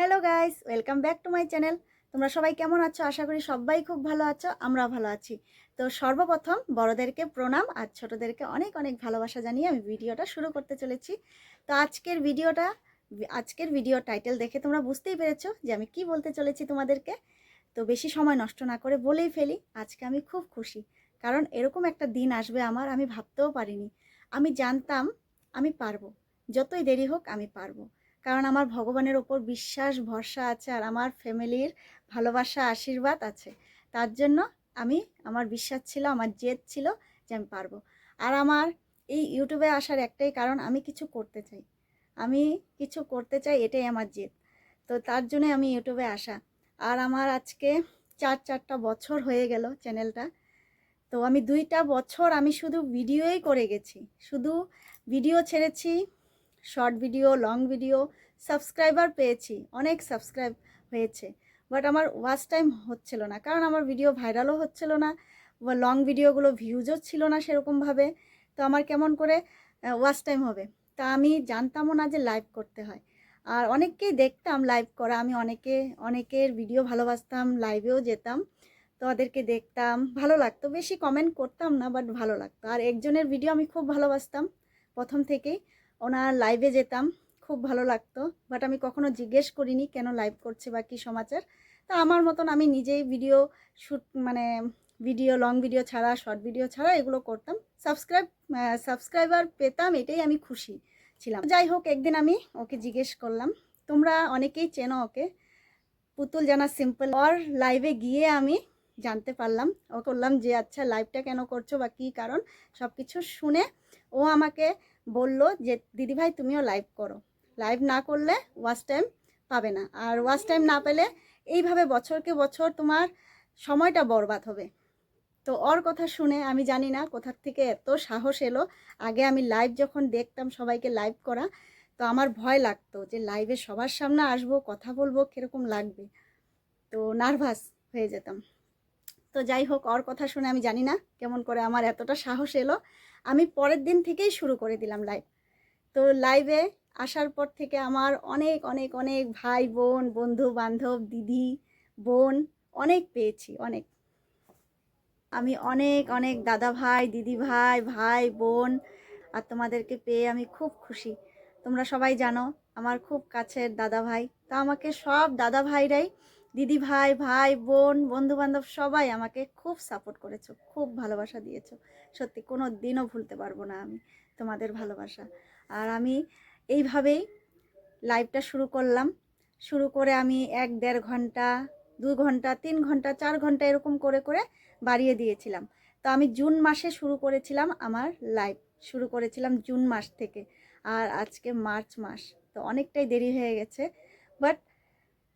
Hello guys welcome back to my channel তোমরা সবাই কেমন আছো? আশা করি সবাই খুব ভালো আছো, আমরাও ভালো আছি। তো সর্বপ্রথম বড়দেরকে প্রণাম আর ছোটদেরকে অনেক অনেক ভালোবাসা জানিয়ে আমি ভিডিওটা শুরু করতে চলেছি। তো আজকের ভিডিওটা, আজকের ভিডিও টাইটেল দেখে তোমরা বুঝতেই পেরেছ যে আমি কি বলতে চলেছি তোমাদেরকে। তো বেশি সময় নষ্ট না করে বলেই ফেলি, আজকে আমি খুব খুশি। কারণ এরকম একটা দিন আসবে আমার, আমি ভাবতেও পারিনি। আমি জানতাম আমি পারব। যতই দেরি হোক আমি পারব। কারণ আমার ভগবানের ওপর বিশ্বাস, ভরসা আছে আর আমার ফ্যামিলির ভালোবাসা, আশীর্বাদ আছে। তার জন্য আমি, আমার বিশ্বাস ছিল, আমার জেদ ছিল যে আমি পারব। আর আমার এই ইউটিউবে আসার একটাই কারণ, আমি কিছু করতে চাই। আমি কিছু করতে চাই, এটাই আমার জেদ। তো তার জন্য আমি ইউটিউবে আসা। আর আমার আজকে চার, চারটা বছর হয়ে গেল চ্যানেলটা। তো আমি দুইটা বছর আমি শুধু ভিডিওই করে গেছি। শুধু ভিডিও ছেড়েছি short video long video subscriber পেয়েছি, অনেক সাবস্ক্রাইব হয়েছে। বাট আমার ওয়াচ টাইম হচ্ছিল না, কারণ আমার ভিডিও ভাইরালও হচ্ছিল না, বা লং ভিডিওগুলো ভিউজও ছিল না সেরকমভাবে তো আমার কেমন করে ওয়াচ টাইম হবে? তা আমি জানতামও না যে লাইভ করতে হয়। আর অনেককেই দেখতাম লাইভ করা, আমি অনেকে, অনেকের ভিডিও ভালোবাসতাম লাইভেও যেতাম, তো ওদেরকে দেখতাম, ভালো লাগতো। বেশি কমেন্ট করতাম না বাট ভালো লাগতো। আর একজনের ভিডিও আমি খুব ভালোবাসতাম, প্রথম থেকেই। ওনার লাইভে যেতাম, খুব ভালো লাগতো। বাট আমি কখনো জিজ্ঞেস করিনি কেন লাইভ করছে বা কী সমাচার। তা আমার মতন আমি নিজেই ভিডিও শ্যুট মানে ভিডিও লং ভিডিও ছাড়া শর্ট ভিডিও ছাড়া এগুলো করতাম। সাবস্ক্রাইব সাবস্ক্রাইবার পেতাম, এটাই আমি খুশি ছিলাম। যাই হোক, একদিন আমি ওকে জিজ্ঞেস করলাম, তোমরা অনেকেই চেনো ওকে? পুতুল জানা সিম্পল ওর লাইভে গিয়ে আমি জানতে পারলাম। ও করলাম যে আচ্ছা লাইভটা কেন করছ বা কী কারণ? সব কিছু শুনে ও আমাকে বলল যে দিদিভাই তুমিও লাইভ করো। লাইভ না করলে ওয়াচ টাইম পাবে না। আর ওয়াচ টাইম না পেলে এইভাবে বছরকে বছর তোমার সময়টা বরবাদ হবে। তো ওর কথা শুনে আমি জানি না কোথার থেকে এত সাহস এলো। আগে আমি লাইভ যখন দেখতাম সবাইকে লাইভ করা, তো আমার ভয় লাগতো যে লাইভে সবার সামনে আসব, কথা বলব, কীরকম লাগবে? তো নার্ভাস হয়ে যেতাম। তো যাই হোক, ওর কথা শুনে আমি জানি না কেমন করে আমার এতটা সাহস এলো। আমি পরের দিন থেকেই শুরু করে দিলাম লাইভ তো লাইভে আসার পর থেকে আমার অনেক অনেক অনেক ভাই বোন বন্ধু বান্ধব দিদি, বোন অনেক পেয়েছি, অনেক। আমি অনেক অনেক দাদা ভাই, দিদি ভাই ভাই, বোন আর তোমাদেরকে পেয়ে আমি খুব খুশি। তোমরা সবাই জানো আমার খুব কাছের দাদা ভাই। তা আমাকে সব দাদা ভাইরাই দিদি ভাই ভাই, বোন বন্ধু বান্ধব সবাই আমাকে খুব সাপোর্ট করেছ, খুব ভালোবাসা দিয়েছ। সত্যি কোনো দিনও ভুলতে পারব না আমি তোমাদের ভালোবাসা। আর আমি এইভাবেই লাইভটা শুরু করলাম। শুরু করে আমি এক দেড় ঘণ্টা, দু ঘণ্টা, তিন ঘণ্টা, চার ঘণ্টা এরকম করে করে বাড়িয়ে দিয়েছিলাম। তো আমি জুন মাসে শুরু করেছিলাম আমার লাইভ শুরু করেছিলাম জুন মাস থেকে। আর আজকে মার্চ মাস। তো অনেকটাই দেরি হয়ে গেছে। বাট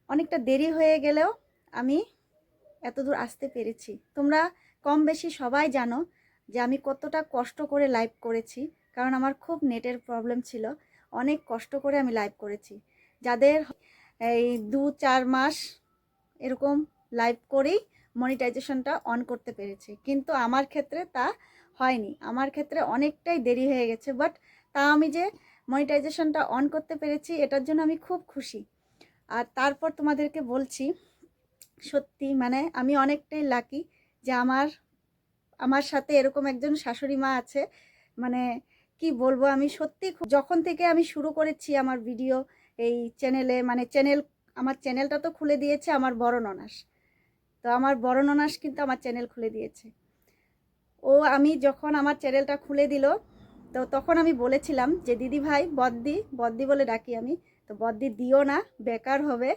অনেকটা দেরি হয়ে গেলেও আমি এত দূর আসতে পেরেছি। তোমরা কম বেশি সবাই জানো যে আমি কতটা কষ্ট করে লাইভ করেছি, কারণ আমার খুব নেটের প্রবলেম ছিল। অনেক কষ্ট করে আমি লাইভ করেছি। যাদের এই দু চার মাস এরকম লাইভ করেই মনিটাইজেশনটা অন করতে পেরেছি। কিন্তু আমার ক্ষেত্রে তা হয়নি। আমার ক্ষেত্রে অনেকটাই দেরি হয়ে গেছে বাট তা আমি যে মনিটাইজেশনটা অন করতে পেরেছি, এটার জন্য আমি খুব খুশি। আর তারপর তোমাদেরকে বলছি, সত্যি মানে আমি অনেকটাই লাকি যে আমার আমার সাথে এরকম একজন শাশুড়ি মা আছে। মানে কি বলব, আমি সত্যি যখন থেকে আমি শুরু করেছি আমার ভিডিও এই চ্যানেলে মানে চ্যানেল আমার চ্যানেলটা তো খুলে দিয়েছে আমার বড় ননাস। তো আমার বড় ননাস কিন্তু আমার চ্যানেল খুলে দিয়েছে। ও আমি যখন আমার চ্যানেলটা খুলে দিল, তো তখন আমি বলেছিলাম যে, দিদি ভাই, বদ্দি বদ্দি বলে ডাকি আমি। তো বদ্দি, দিও না, বেকার হবে।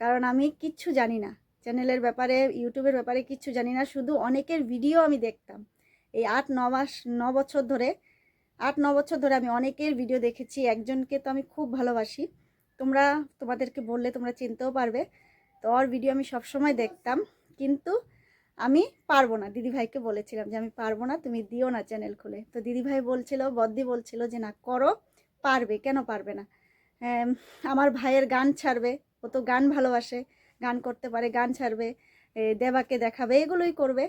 কারণ আমি কিচ্ছু জানি না। চ্যানেলের ব্যাপারে, ইউটিউবের ব্যাপারে কিচ্ছু জানি না। শুধু অনেকের ভিডিও আমি দেখতাম। এই আট, ন মাস, ন বছর ধরে, আট, ন বছর ধরে আমি অনেকের ভিডিও দেখেছি। একজনকে তো আমি খুব ভালোবাসি। তোমরা তোমাদেরকে বললে তোমরা চিনতেও পারবে। তো ওর ভিডিও আমি সবসময় দেখতাম। কিন্তু আমি পারব না। দিদিভাইকে বলেছিলাম যে, আমি পারব না, তুমি দিও না চ্যানেল খুলে। তো দিদিভাই বলছিল, বদ্দি বলছিল যে, না, করো, পারবে। কেন পারবে না? আমার ভাইয়ের গান ছাড়বে। ও তো গান ভালোবাসে, গান করতে পারে, গান ছাড়বে দেবাকে দেখাবে, এগুলোই করবে।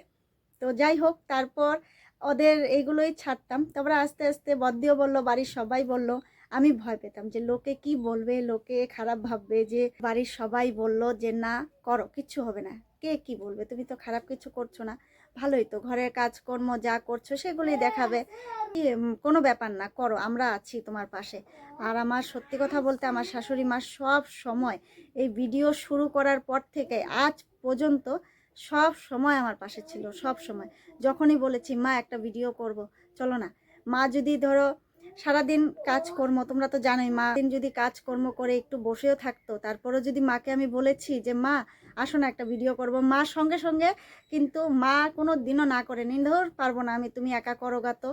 তো যাই হোক, তারপর ওদের এইগুলোই ছাড়তাম। তারপরে আস্তে আস্তে বদ্দিও বলল, বাড়ির সবাই বলল, আমি ভয় পেতাম যে লোকে কি বলবে, লোকে খারাপ ভাববে যে বাড়ির সবাই বলল যে, না, করো, কিচ্ছু হবে না। কে কি বলবে? তুমি তো খারাপ কিছু করছ না। ভালোই তো ঘরের কাজকর্ম যা করছ সেগুলি দেখাবে। কি, কোনো ব্যাপার না করো আমরা আছি তোমার পাশে। আর আমার সত্যি কথা বলতে আমার শাশুড়ি মা সব সময় এই ভিডিও শুরু করার পর থেকে আজ পর্যন্ত সব সময় আমার পাশে ছিল সব সময়। যখনই বলেছি মা একটা ভিডিও করব। চলো না মা যদি ধরো সারাদিন কাজকর্ম, তোমরা তো জানোই, মা দিন যদি কাজকর্ম করে একটু বসেও থাকতো, তারপরেও যদি মাকে আমি বলেছি যে, মা আসো না একটা ভিডিও করব। মা সঙ্গে সঙ্গে কিন্তু মা কোনো দিনও না করে ধর পারব না আমি, তুমি একা করো গা তো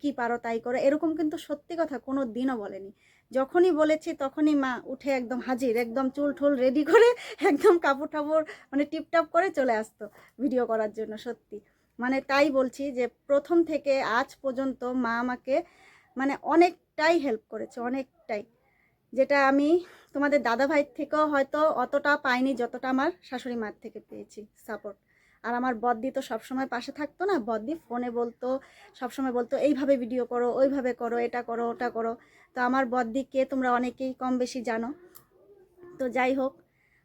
কি পারো তাই করো। এরকম কিন্তু সত্যি কথা কোনো দিনও বলেনি। যখনই বলেছি তখনই মা উঠে একদম হাজির, একদম চুল ঠুল রেডি করে একদম কাপড় টাপড় মানে টিপটাপ করে চলে আসতো ভিডিও করার জন্য, সত্যি। মানে তাই বলছি যে, প্রথম থেকে আজ পর্যন্ত মা আমাকে মানে অনেকটাই হেল্প করেছে, অনেকটাই। যেটা আমি তোমাদের দাদা ভাইয়ের থেকেও হয়তো অতটা পাইনি যতটা আমার শাশুড়ি মার থেকে পেয়েছি সাপোর্ট আর আমার বদ্দি তো সবসময় পাশে থাকতো না, বদ্দি ফোনে বলতো, সবসময় বলতো, এইভাবে ভিডিও করো, ওইভাবে করো, এটা করো, ওটা করো। তো আমার বদ্দিকে তোমরা অনেকেই কম বেশি জানো। তো যাই হোক,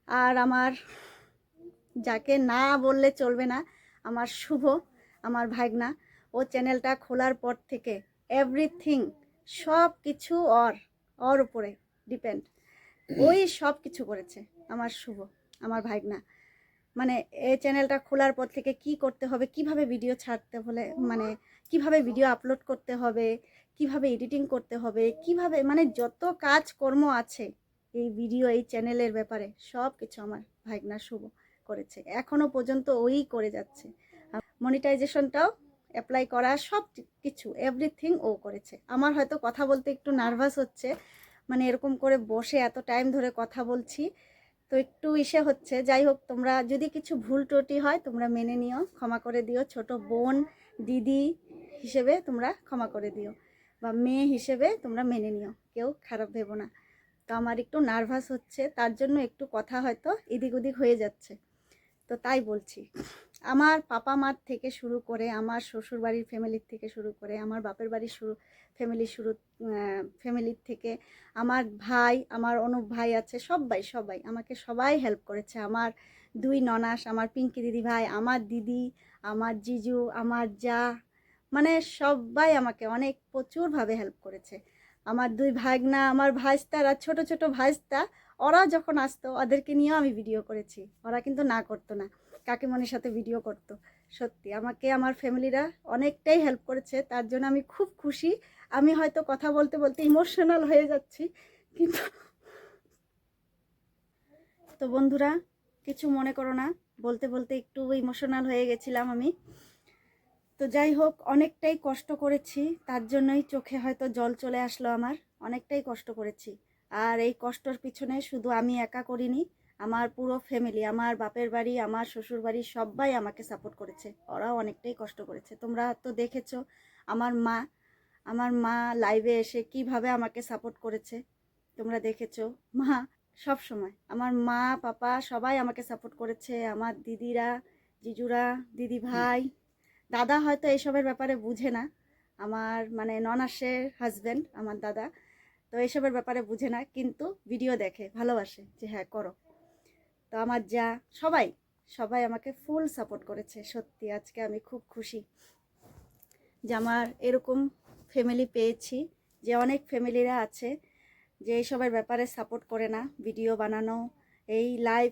আর আমার যাকে না বললে চলবে না, আমার শুভ, আমার ভাগনা, ও চ্যানেলটা খোলার পর থেকে এভরিথিং সব কিছু অর অর উপরে ডিপেন্ড ওই সব কিছু করেছে আমার শুভ, আমার ভাগনা। মানে এই চ্যানেলটা খোলার পর থেকে কি করতে হবে, কীভাবে ভিডিও ছাড়তে হলে মানে কীভাবে ভিডিও আপলোড করতে হবে, কীভাবে এডিটিং করতে হবে, কীভাবে মানে যত কাজকর্ম আছে, এই ভিডিও এই চ্যানেলের ব্যাপারে সব কিছু আমার ভাগনা শুভ করেছে। এখনও পর্যন্ত ওই করে যাচ্ছে। মনিটাইজেশনটাও অ্যাপ্লাই করা, সব কিছু এভরিথিং ও করেছে। আমার হয়তো কথা বলতে একটু নার্ভাস হচ্ছে মানে এরকম করে বসে এত টাইম ধরে কথা বলছি, তো একটু ইসে হচ্ছে। যাই হোক, তোমরা যদি কিছু ভুল ত্রুটি হয়, তোমরা মেনে নিও, ক্ষমা করে দিও। ছোট বোন, দিদি হিসেবে তোমরা ক্ষমা করে দিও, বা মেয়ে হিসেবে তোমরা মেনে নিও, কেউ খারাপ ভেবো না। তো আমার একটু নার্ভাস হচ্ছে, তার জন্য একটু কথা হয়তো এদিক ওদিক হয়ে যাচ্ছে। তো তাই বলছি। আমার পাপা মার থেকে শুরু করে, আমার শ্বশুর বাড়ির ফ্যামিলির থেকে শুরু করে, আমার বাপের বাড়ির শুরু ফ্যামিলির শুরু ফ্যামিলির থেকে আমার ভাই, আমার অনুপ ভাই আছে সবাই সবাই আমাকে সবাই হেল্প করেছে। আমার দুই ননাস, আমার পিঙ্কি দিদি ভাই, আমার দিদি, আমার জিজু, আমার যা মানে সবাই আমাকে অনেক প্রচুরভাবে হেল্প করেছে। আমার দুই ভাগনা, আমার ভাইস্তারা, ছোট ছোট ভাইস্তা ওরা যখন আসতো, ওদেরকে নিয়েও আমি ভিডিও করেছি। ওরা কিন্তু না করতো না। কাকিমণির সাথে ভিডিও করতো। সত্যি, আমাকে, আমার ফ্যামিলিরা অনেকটাই হেল্প করেছে। তার জন্য আমি খুব খুশি। আমি হয়তো কথা বলতে বলতে ইমোশনাল হয়ে যাচ্ছি, কিন্তু তো বন্ধুরা, কিছু মনে করো না। বলতে বলতে একটু ইমোশনাল হয়ে গেছিলাম আমি। তো যাই হোক, অনেকটাই কষ্ট করেছি। তার জন্যই চোখে হয়তো জল চলে আসলো আমার। অনেকটাই কষ্ট করেছি। আর এই কষ্টর পিছনে শুধু আমি একা করিনি, আমার পুরো ফ্যামিলি আমার বাপের বাড়ি, আমার শ্বশুর বাড়ি সবাই আমাকে সাপোর্ট করেছে। ওরাও অনেকটাই কষ্ট করেছে। তোমরা তো দেখেছ আমার মা আমার মা লাইভে এসে কীভাবে আমাকে সাপোর্ট করেছে। তোমরা দেখেছ, মা সব সময়, আমার মা, পাপা সবাই আমাকে সাপোর্ট করেছে। আমার দিদিরা, জিজুরা, দিদি ভাই, দাদা হয়তো এইসবের ব্যাপারে বুঝে না। আমার মানে ননাসের হাজব্যান্ড আমার দাদা। তো এসবের ব্যাপারে বুঝে না, কিন্তু ভিডিও দেখে, ভালোবাসে যে হ্যাঁ করো। তো আমার যা, সবাই সবাই আমাকে ফুল সাপোর্ট করেছে, সত্যি আজকে আমি খুব খুশি। যে আমার এরকম ফ্যামিলি পেয়েছি, যে অনেক ফ্যামিলিরা আছে, যে এইসবের ব্যাপারে সাপোর্ট করে না ভিডিও বানানো, এই লাইভ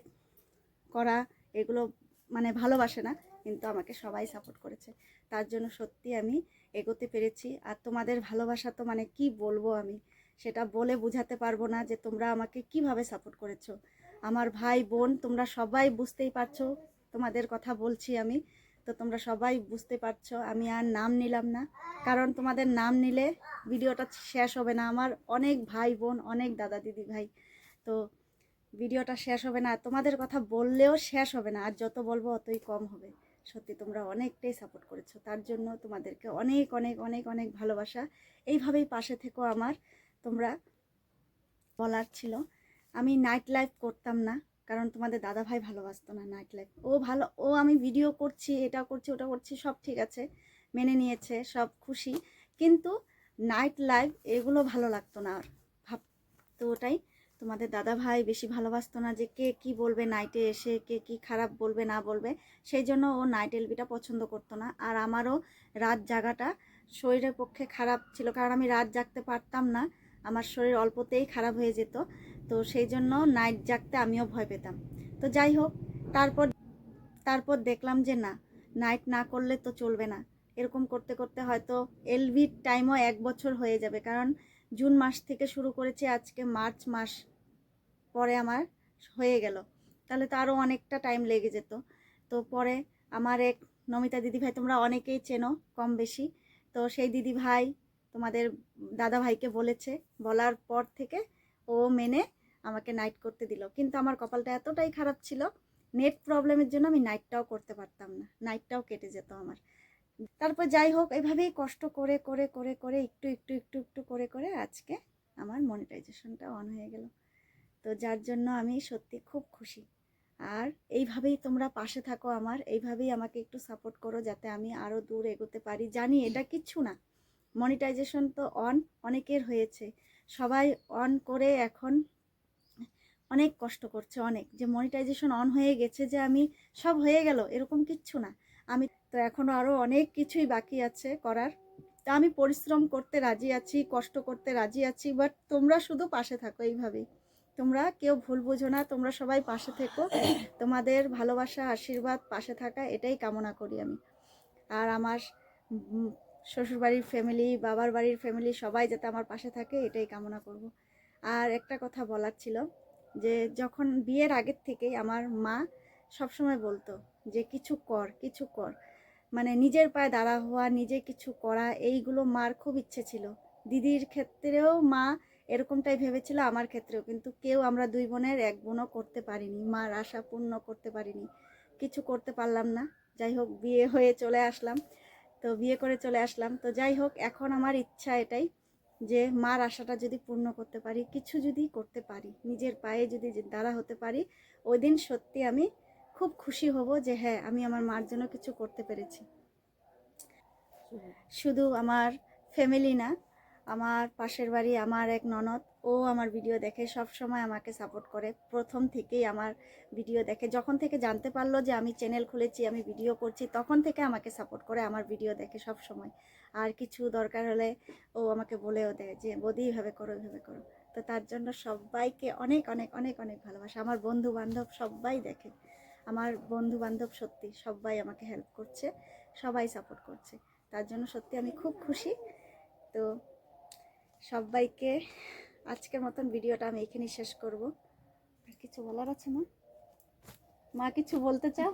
করা, এগুলো মানে ভালোবাসে না, কিন্তু আমাকে সবাই সাপোর্ট করেছে। তার জন্য সত্যি আমি এগোতে পেরেছি। আর তোমাদের ভালোবাসা তো মানে কি বলব আমি? সেটা বলে বোঝাতে পারব না যে তোমরা আমাকে কীভাবে সাপোর্ট করেছ। আমার ভাই, বোন, তোমরা সবাই বুঝতেই পারছ, তোমাদের কথা বলছি আমি, তো তোমরা সবাই বুঝতে পারছ, আমি আর নাম নিলাম না। কারণ তোমাদের নাম নিলে ভিডিওটা শেষ হবে না। আমার অনেক ভাই, বোন, অনেক দাদা, দিদি, ভাই, তো ভিডিওটা শেষ হবে না। তোমাদের কথা বললেও শেষ হবে না, আর যত বলব অতই কম হবে। সত্যি তোমরা অনেকটাই সাপোর্ট করেছ। তার জন্য তোমাদেরকে অনেক অনেক অনেক অনেক ভালোবাসা। এইভাবেই পাশে থেকো আমার। তোমরা বলার ছিল। আমি নাইট লাইফ করতাম না, কারণ তোমাদের দাদা ভাই ভালোবাসতো না নাইট লাইফ ও ভালো, ও আমি ভিডিও করছি, এটা করছি, ওটা করছি, সব ঠিক আছে, মেনে নিয়েছে, সব খুশি। কিন্তু নাইট লাইফ এগুলো ভালো লাগতো না আর। তো ওটাই, তোমাদের দাদা ভাই বেশি ভালোবাসতো না যে কে কি বলবে নাইটে এসে, কে কি খারাপ বলবে, না বলবে। সেই জন্য ও নাইট এলবিটা পছন্দ করতো না। আর আমারও রাত জাগাটা শরীরের পক্ষে খারাপ ছিল, কারণ আমি রাত জাগতে পারতাম না। আমার শরীর অল্পতেই খারাপ হয়ে যেত। তো সেই জন্য নাইট জাগতে আমিও ভয় পেতাম। তো যাই হোক, তারপর তারপর দেখলাম যে না নাইট না করলে তো চলবে না। এরকম করতে করতে হয়তো এলভির টাইমও এক বছর হয়ে যাবে। কারণ জুন মাস থেকে শুরু করেছে, আজকে মার্চ মাস পরে আমার হয়ে গেল। তাহলে তো আরও অনেকটা টাইম লেগে যেত। তো পরে আমার এক নমিতা দিদি ভাই তোমরা অনেকেই চেনো কম বেশি তো সেই দিদি ভাই তোমাদের দাদা ভাইকে বলেছে, বলার পর থেকে ও মেনে আমাকে নাইট করতে দিল। কিন্তু আমার কপালটা এতটাই খারাপ ছিল নেট প্রবলেমের জন্য আমি নাইটটাও করতে পারতাম না নাইটটাও কেটে যেত আমার। তারপর যাই হোক, এভাবেই কষ্ট করে করে করে করে, একটু একটু একটু একটু করে করে আজকে আমার মনিটাইজেশনটা অন হয়ে গেল। তো যার জন্য আমি সত্যি খুব খুশি। আর এইভাবেই তোমরা পাশে থাকো আমার, এইভাবেই আমাকে একটু সাপোর্ট করো যাতে আমি আরও দূর এগোতে পারি। জানি এটা কিচ্ছু না মনিটাইজেশন তো অন অনেকের হয়েছে। সবাই অন করে এখন অনেক কষ্ট করছে, অনেক। যে মনিটাইজেশন অন হয়ে গেছে যে আমি সব হয়ে গেল, এরকম কিচ্ছু না। আমি তো এখনও আরও অনেক কিছুই বাকি আছে করার। তা আমি পরিশ্রম করতে রাজি আছি, কষ্ট করতে রাজি আছি বাট তোমরা শুধু পাশে থাকো এইভাবেই। তোমরা কেউ ভুল বুঝো না, তোমরা সবাই পাশে থেকো। তোমাদের ভালোবাসা, আশীর্বাদ পাশে থাকা, এটাই কামনা করি আমি। আর আমার শ্বশুরবাড়ির ফ্যামিলি বাবার বাড়ির ফ্যামিলি সবাই যাতে আমার পাশে থাকে, এটাই কামনা করব। আর একটা কথা বলার ছিল যে, যখন বিয়ের আগের থেকেই আমার মা সবসময় বলতো যে, কিছু কর কিছু কর। মানে নিজের পায়ে দাঁড়া হওয়া, নিজে কিছু করা, এইগুলো মার খুব ইচ্ছে ছিল। দিদির ক্ষেত্রেও মা এরকমটাই ভেবেছিল, আমার ক্ষেত্রেও। কিন্তু কেউ আমরা দুই বোনের এক বোনও করতে পারিনি, মার আশা পূর্ণ করতে পারিনি। কিছু করতে পারলাম না। যাই হোক, বিয়ে হয়ে চলে আসলাম। তো বিয়ে করে চলে আসলাম। তো যাই হোক এখন আমার ইচ্ছা এটাই যে মার আশাটা যদি পূর্ণ করতে পারি কিছু যদি করতে পারি নিজের পায়ে যদি যে দাঁড়া হতে পারি ওই দিন সত্যি আমি খুব খুশি হব যে হ্যাঁ আমি আমার মার জন্য কিছু করতে পেরেছি। শুধু আমার ফ্যামিলি না আমার পাশের বাড়ি আমার এক ননদ ও আমার ভিডিও দেখে সব সময় আমাকে সাপোর্ট করে। প্রথম থেকেই আমার ভিডিও দেখে। যখন থেকে জানতে পারল যে আমি চ্যানেল খুলেছি, আমি ভিডিও করছি, তখন থেকে আমাকে সাপোর্ট করে আমার ভিডিও দেখে সব সময় আর কিছু দরকার হলে ও আমাকে বলেও দেয় যে, বদি এইভাবে করো, এভাবে করো। তো তার জন্য সবাইকে অনেক অনেক অনেক অনেক ভালোবাসা। আমার বন্ধু বান্ধব সবাই দেখে। আমার বন্ধু বান্ধব সত্যি সবাই আমাকে হেল্প করছে, সবাই সাপোর্ট করছে। তার জন্য সত্যি আমি খুব খুশি। তো সবাইকে আজকের মতন ভিডিওটা আমি এখানেই শেষ করব। আর কিছু বলার আছে মা মা কিছু বলতে চাও?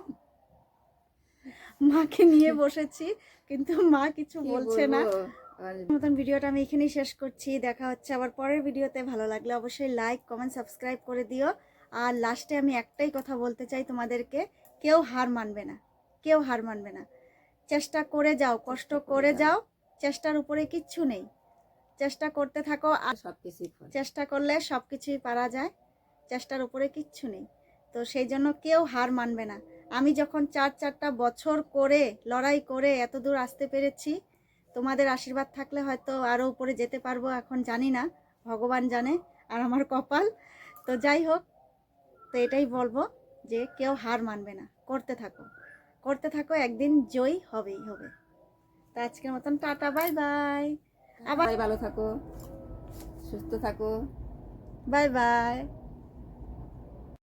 মাকে নিয়ে বসেছি কিন্তু মা কিছু বলছে না? মতন ভিডিওটা আমি এখানেই শেষ করছি। দেখা হচ্ছে আবার পরের ভিডিওতে। ভালো লাগলে অবশ্যই লাইক কমেন্ট সাবস্ক্রাইব করে দিও। আর লাস্টে আমি একটাই কথা বলতে চাই তোমাদেরকে। কেউ হার মানবে না। কেউ হার মানবে না। চেষ্টা করে যাও কষ্ট করে যাও। চেষ্টার উপরে কিচ্ছু নেই। চেষ্টা করতে থাকো আর সবকিছুই। চেষ্টা করলে সব কিছুই পারা যায় চেষ্টার উপরে কিচ্ছু নেই। তো সেই জন্য কেউ হার মানবে না। আমি যখন চার চারটা বছর করে লড়াই করে এত দূর আসতে পেরেছি তোমাদের আশীর্বাদ থাকলে হয়তো আরও উপরে যেতে পারব এখন জানি না ভগবান জানে আর আমার কপাল। তো যাই হোক তো এটাই বলব যে কেউ হার মানবে না। করতে থাকো। করতে থাকো একদিন জয় হবেই হবে। তো আজকের মতন টাটা বাই বাই। আবার ভালো থাকো সুস্থ থাকো। Bye bye.